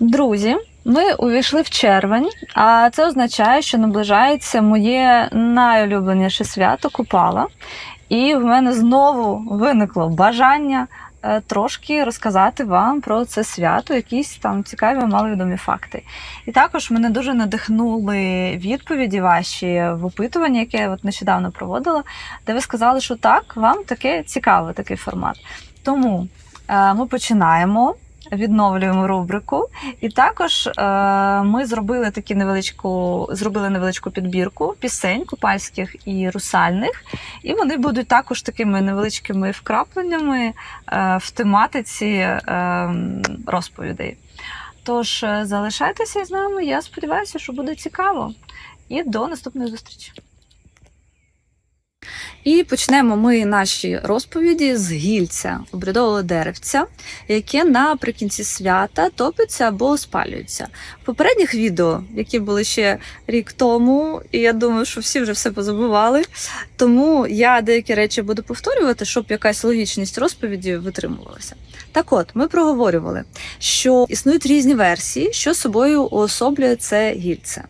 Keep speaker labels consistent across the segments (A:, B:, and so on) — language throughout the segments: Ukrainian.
A: Друзі, ми увійшли в червень, а це означає, що наближається моє найулюбленіше свято Купала. І в мене знову виникло бажання е, трошки розказати вам про це свято, якісь там цікаві маловідомі факти. І також мене дуже надихнули відповіді ваші в опитуванні, яке я от нещодавно проводила, де ви сказали, що так, вам таке цікаво, такий формат. Тому е, ми починаємо. Відновлюємо рубрику, і також е, ми зробили такі невеличку, зробили невеличку підбірку пісень купальських і русальних, і вони будуть також такими невеличкими вкрапленнями е, в тематиці е, розповідей. Тож е, залишайтеся з нами. Я сподіваюся, що буде цікаво. І до наступної зустрічі. І почнемо ми наші розповіді з гільця обрядового деревця, яке наприкінці свята топиться або спалюється. В попередніх відео, які були ще рік тому, і я думаю, що всі вже все позабували. Тому я деякі речі буду повторювати, щоб якась логічність розповіді витримувалася. Так от, ми проговорювали, що існують різні версії, що собою уособлює це гільце.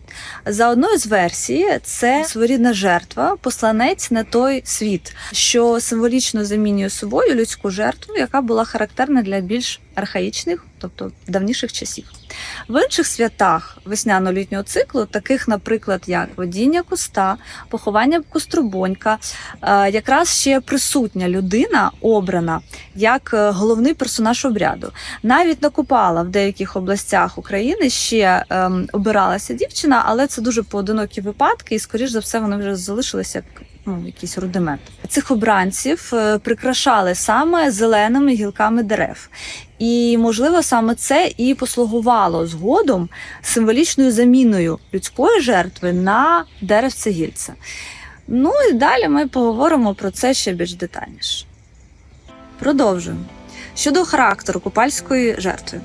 A: За одною з версій, це своєрідна жертва, посланець на той світ, що символічно замінює собою людську жертву, яка була характерна для більш архаїчних, тобто давніших часів. В інших святах весняно-літнього циклу, таких, наприклад, як водіння куста, поховання кострубонька, е, якраз ще присутня людина обрана як е, головний персонаж обряду. Навіть на Купала в деяких областях України ще ем, обиралася дівчина, але це дуже поодинокі випадки, і скоріш за все вони вже залишилися як ну, якийсь рудимент. Цих обранців е, прикрашали саме зеленими гілками дерев. І, можливо, саме це і послугувало згодом символічною заміною людської жертви на деревце гільце. Ну і далі ми поговоримо про це ще більш детальніше. Продовжуємо. Щодо характеру купальської жертви,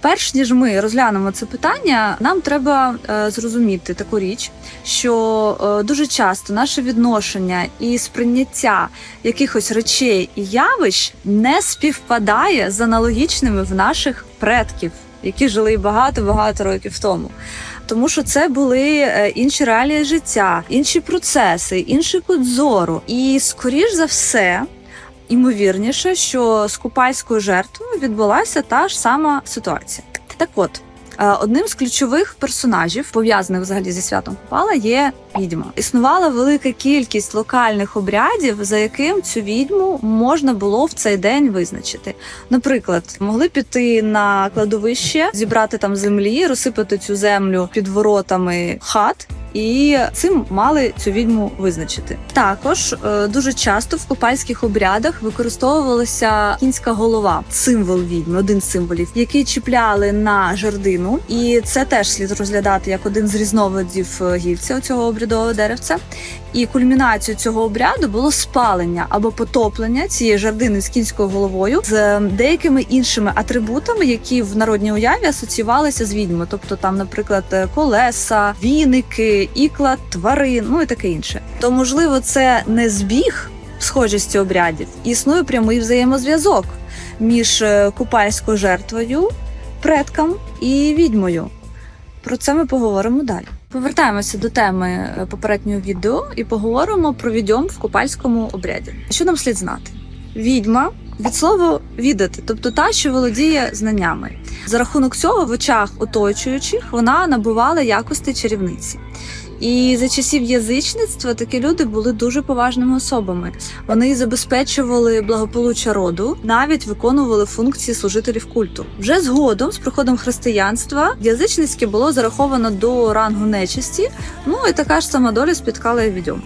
A: перш ніж ми розглянемо це питання, нам треба е, зрозуміти таку річ, що е, дуже часто наше відношення і сприйняття якихось речей і явищ не співпадає з аналогічними в наших предків, які жили багато-багато років тому. Тому що це були е, інші реалії життя, інші процеси, інший кут зору. І скоріш за все, імовірніше, що з купальською жертвою відбулася та ж сама ситуація. Так от. е, Одним з ключових персонажів, пов'язаних взагалі зі святом Купала, є відьма. Існувала велика кількість локальних обрядів, за яким цю відьму можна було в цей день визначити. Наприклад, могли піти на кладовище, зібрати там землі, розсипати цю землю під воротами хат. І цим мали цю відьму визначити. Також е, дуже часто в купальських обрядах використовувалася кінська голова, символ відьми, один з символів, який чіпляли на жердину, і це теж слід розглядати як один з різновидів е, гільця цього обрядового деревця. І кульмінацією цього обряду було спалення або потоплення цієї жердини з кінською головою з е, деякими іншими атрибутами, які в народній уяві асоціювалися з відьмою, тобто там, наприклад, колеса, віники, ікла, тварин, ну і таке інше. То можливо, це не збіг схожості обрядів, існує прямий взаємозв'язок між е, купальською жертвою, предком і відьмою. Про це ми поговоримо далі. Повертаємося до теми е, попереднього відео і поговоримо про відьом в купальському обряді. Що нам слід знати? Відьма від слова відати, тобто та, що володіє знаннями. За рахунок цього в очах оточуючих вона набувала якості чарівниці. І за часів язичництва такі люди були дуже поважними особами. Вони забезпечували благополуччя роду, навіть виконували функції служителів культу. Вже згодом, з приходом християнства, язичницьке було зараховано до рангу нечисті. Ну і така ж сама доля спіткала і відьом.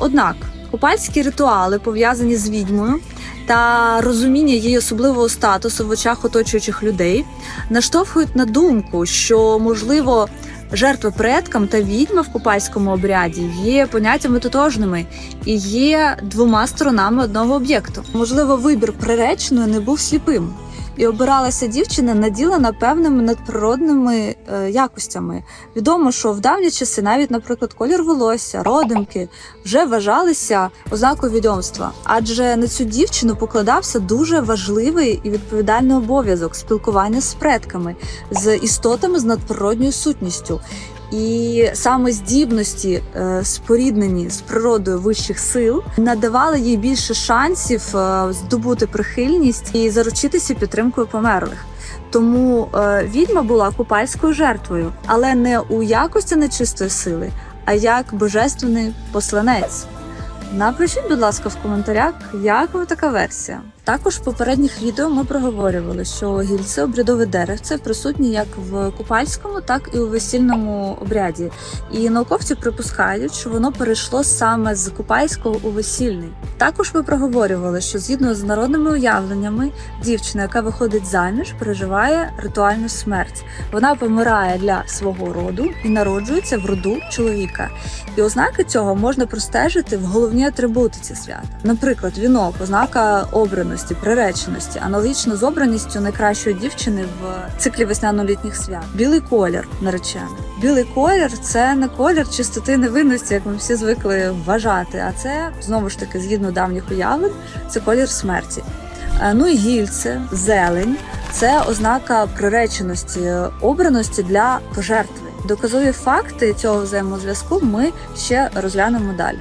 A: Однак купальські ритуали пов'язані з відьмою та розуміння її особливого статусу в очах оточуючих людей наштовхують на думку, що можливо. Жертва предкам та відьма в купальському обряді є поняттями тотожними і є двома сторонами одного об'єкту. Можливо, вибір приреченої не був сліпим. І обиралася дівчина, наділена певними надприродними е, якостями. Відомо, що в давні часи навіть, наприклад, колір волосся, родимки вже вважалися ознакою відомства, адже на цю дівчину покладався дуже важливий і відповідальний обов'язок спілкування з предками, з істотами з надприродньою сутністю. І саме здібності, е, споріднені з природою вищих сил, надавали їй більше шансів е, здобути прихильність і заручитися підтримкою померлих. Тому е, відьма була купальською жертвою, але не у якості нечистої сили, а як божественний посланець. Напишіть, будь ласка, в коментарях, як вам така версія. Також в попередніх відео ми проговорювали, що гільце обрядове деревце присутні як в купальському, так і у весільному обряді. І науковці припускають, що воно перейшло саме з купальського у весільний. Також ми проговорювали, що згідно з народними уявленнями, дівчина, яка виходить заміж, переживає ритуальну смерть. Вона помирає для свого роду і народжується в роду чоловіка. І ознаки цього можна простежити в головній атрибутиці свята. Наприклад, вінок, ознака обраності, приреченості, аналогічно з обраністю найкращої дівчини в циклі весняно-літніх свят. Білий колір наречений. Білий колір це не колір чистоти невинності, як ми всі звикли вважати. А це знову ж таки, згідно давніх уявлень, це колір смерті. Е, Ну і гільце, зелень це ознака приреченості, обраності для пожертви. Доказові факти цього взаємозв'язку ми ще розглянемо далі.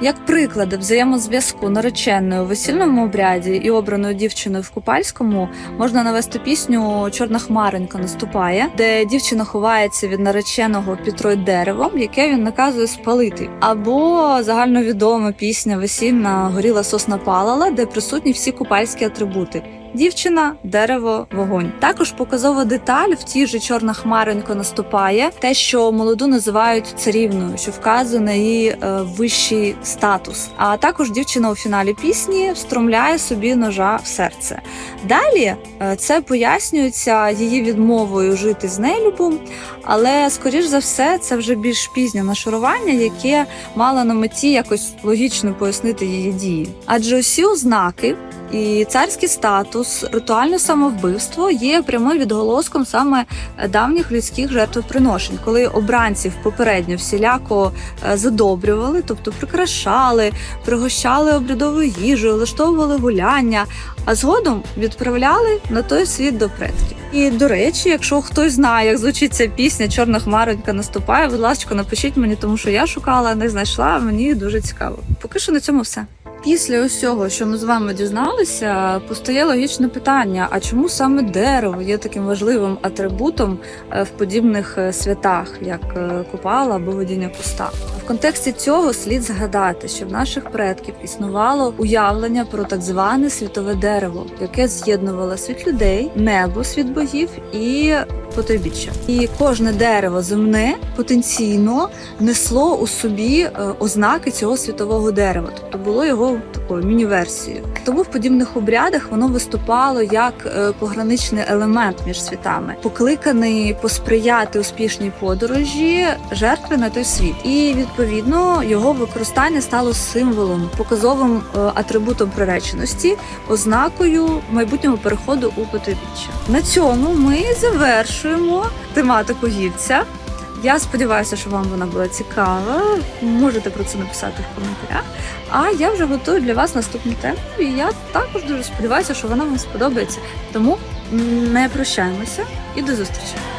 A: Як приклади взаємозв'язку нареченої у весільному обряді і обраною дівчиною в купальському можна навести пісню Чорна хмаренька наступає, де дівчина ховається від нареченого під трой деревом, яке він наказує спалити. Або загальновідома пісня Весільна горіла сосна палала, де присутні всі купальські атрибути. Дівчина, дерево, вогонь. Також показова деталь в тій же чорна хмаренько наступає те, що молоду називають царівною, що вказує на її е, вищий статус. А також дівчина у фіналі пісні встромляє собі ножа в серце. Далі е, це пояснюється її відмовою жити з нелюбом, але скоріш за все це вже більш пізнє нашарування, яке мало на меті якось логічно пояснити її дії. Адже усі ознаки і царський статус, ритуальне самовбивство є прямим відголоском саме давніх людських жертвоприношень, коли обранців попередньо всіляко е, задобрювали, тобто прикрашали, пригощали обрядовою їжею, влаштовували гуляння, а згодом відправляли на той світ до предків. І до речі, якщо хтось знає, як звучить ця пісня Чорна хмаренька наступає, будь ласка, напишіть мені, тому що я шукала, не знайшла. Мені дуже цікаво. Поки що на цьому все. Після усього, що ми з вами дізналися, постає логічне питання: а чому саме дерево є таким важливим атрибутом е, в подібних е, святах, як е, купала або водіння куста? В контексті цього слід згадати, що в наших предків існувало уявлення про так зване світове дерево, яке з'єднувало світ людей, небо, світ богів і потойбіччя. І кожне дерево земне потенційно несло у собі е, ознаки цього світового дерева, тобто було його такою міні-версією. Тому в подібних обрядах воно виступало як е, пограничний елемент між світами, покликаний посприяти успішній подорожі жертви на той світ. І відповідно його використання стало символом, показовим е, атрибутом приреченості, ознакою майбутнього переходу у потойбіччя. На цьому ми завершуємо тематику гільця. Я сподіваюся, що вам вона була цікава. Можете про це написати в коментарях. А я вже готую для вас наступну тему. І я також дуже сподіваюся, що вона вам сподобається. Тому не прощаємося і до зустрічі!